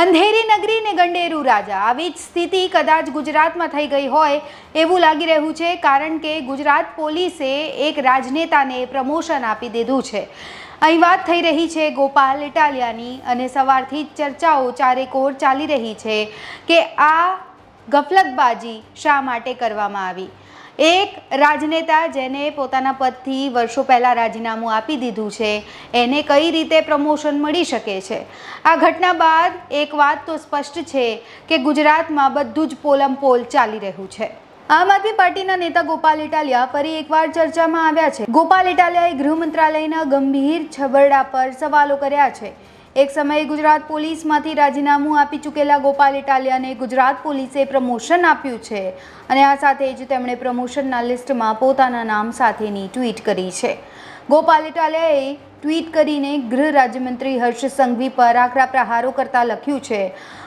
અંધેરી નગરી ને ગંડેરુ રાજા. આવી જ સ્થિતિ કદાચ ગુજરાતમાં થઈ ગઈ હોય એવું લાગી રહ્યું છે, કારણ કે ગુજરાત પોલીસે એક રાજનેતાને પ્રમોશન આપી દીધું છે. અહીં વાત થઈ રહી છે ગોપાલ ઇટાલિયાની અને સવારથી જ ચર્ચાઓ ચારેકોર ચાલી રહી છે કે આ ગફલતબાજી શા માટે કરવામાં આવી? એક રાજનેતા જેને પોતાના પદથી વર્ષો પહેલાં રાજીનામું આપી દીધું છે, એને કઈ રીતે પ્રમોશન મળી શકે છે? આ ઘટના બાદ એક વાત તો સ્પષ્ટ છે કે ગુજરાતમાં બધું જ પોલમ પોલ ચાલી રહ્યું છે. આમ આદમી પાર્ટીના નેતા ગોપાલ ઇટાલિયા ફરી એકવાર ચર્ચામાં આવ્યા છે. ગોપાલ ઇટાલિયાએ ગૃહ મંત્રાલયના ગંભીર છબરડા પર સવાલો કર્યા છે. એક સમયે ગુજરાત પોલીસમાંથી રાજીનામું આપી ચૂકેલા ગોપાલ ઇટાલિયાને ગુજરાત પોલીસે પ્રમોશન આપ્યું છે. અને આ સાથે જ તેમણે પ્રમોશનના લિસ્ટમાં પોતાના નામ સાથેની ટ્વીટ કરી છે. ગોપાલ ઇટાલિયાએ ટ્વીટ કરીને ગૃહ રાજ્યમંત્રી હર્ષ સંઘવી પર આકરા પ્રહારો કરતા લખ્યું છે.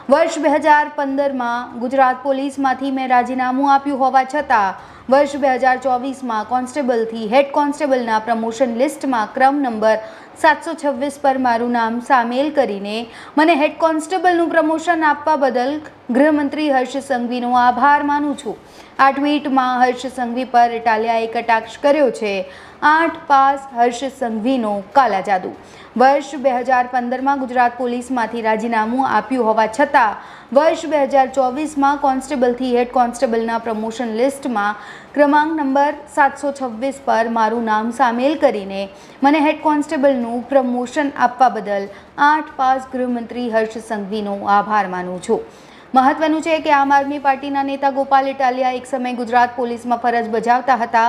વર્ષ બે હજાર પંદરમાં ગુજરાત પોલીસમાંથી મેં રાજીનામું આપ્યું હોવા છતાં, વર્ષ બે હજાર ચોવીસમાં કોન્સ્ટેબલથી હેડ કોન્સ્ટેબલના પ્રમોશન લિસ્ટમાં ક્રમ નંબર સાતસો છવ્વીસ પર મારું નામ સામેલ કરીને મને હેડ કોન્સ્ટેબલનું પ્રમોશન આપવા બદલ ગૃહમંત્રી હર્ષ સંઘવીનો આભાર માનું છું. આ ટ્વીટમાં હર્ષ સંઘવી પર ઇટાલિયાએ કટાક્ષ કર્યો છે. આઠ પાસ હર્ષ સંઘવીનો કાલા જાદુ વર્ષ બે હજાર પંદરમાં ગુજરાત પોલીસમાંથી રાજીનામું આપ્યું હોવા છતાં વર્ષ બે હજાર ચોવીસમાં કોન્સ્ટેબલથી હેડ કોન્સ્ટેબલના પ્રમોશન લિસ્ટમાં ક્રમાંક નંબર સાતસો છવ્વીસ પર મારું નામ સામેલ કરીને મને હેડ કોન્સ્ટેબલનું પ્રમોશન આપવા બદલ આઠ પાસ ગૃહમંત્રી હર્ષ સંઘવીનો આભાર માનું છું. મહત્વનું છે કે આમ આદમી પાર્ટીના નેતા ગોપાલ ઇટાલિયા એક સમય ગુજરાત પોલીસમાં ફરજ બજાવતા હતા.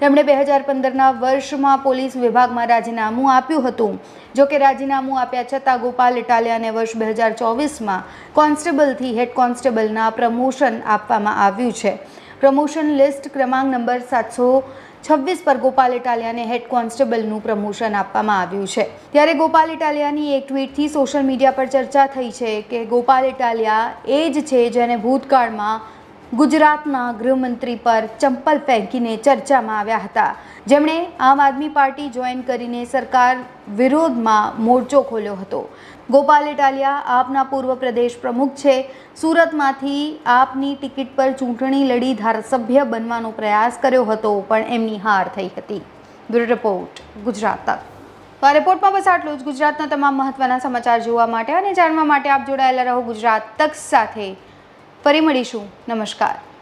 તેમણે બે હજાર પંદરના વર્ષમાં પોલીસ વિભાગમાં રાજીનામું આપ્યું હતું. જો કે રાજીનામું આપ્યા છતાં ગોપાલ ઇટાલિયાને વર્ષ બે હજાર ચોવીસમાં કોન્સ્ટેબલથી હેડ કોન્સ્ટેબલના પ્રમોશન આપવામાં આવ્યું છે. પ્રમોશન લિસ્ટ ક્રમાંક નંબર સાતસો છવ્વીસ પર ગોપાલ ઇટાલિયાને હેડ કોન્સ્ટેબલનું પ્રમોશન આપવામાં આવ્યું છે. ત્યારે ગોપાલ ઇટાલિયાની એક ટ્વીટથી સોશિયલ મીડિયા પર ચર્ચા થઈ છે કે ગોપાલ ઇટાલિયા એ જ છે જેને ભૂતકાળમાં ગુજરાતના ગૃહમંત્રી પર ચંપલ ફેંકીને ચર્ચામાં આવ્યા હતા. જેમણે આમ આદમી પાર્ટી જોઈન કરીને સરકાર વિરોધમાં મોરચો ખોલ્યો હતો. ગોપાલ ઇટાલિયા આપના પૂર્વ પ્રદેશ પ્રમુખ છે. સુરતમાંથી આપની ટિકિટ પર ચૂંટણી લડી ધારાસભ્ય બનવાનો પ્રયાસ કર્યો હતો, પણ એમની હાર થઈ હતી. બ્યુરો રિપોર્ટ, ગુજરાત તો આ રિપોર્ટમાં બસ આટલું જ. ગુજરાતના તમામ મહત્ત્વના સમાચાર જોવા માટે અને જાણવા માટે આપ જોડાયેલા રહો ગુજરાત તક સાથે. ફરી મળીશું. નમસ્કાર.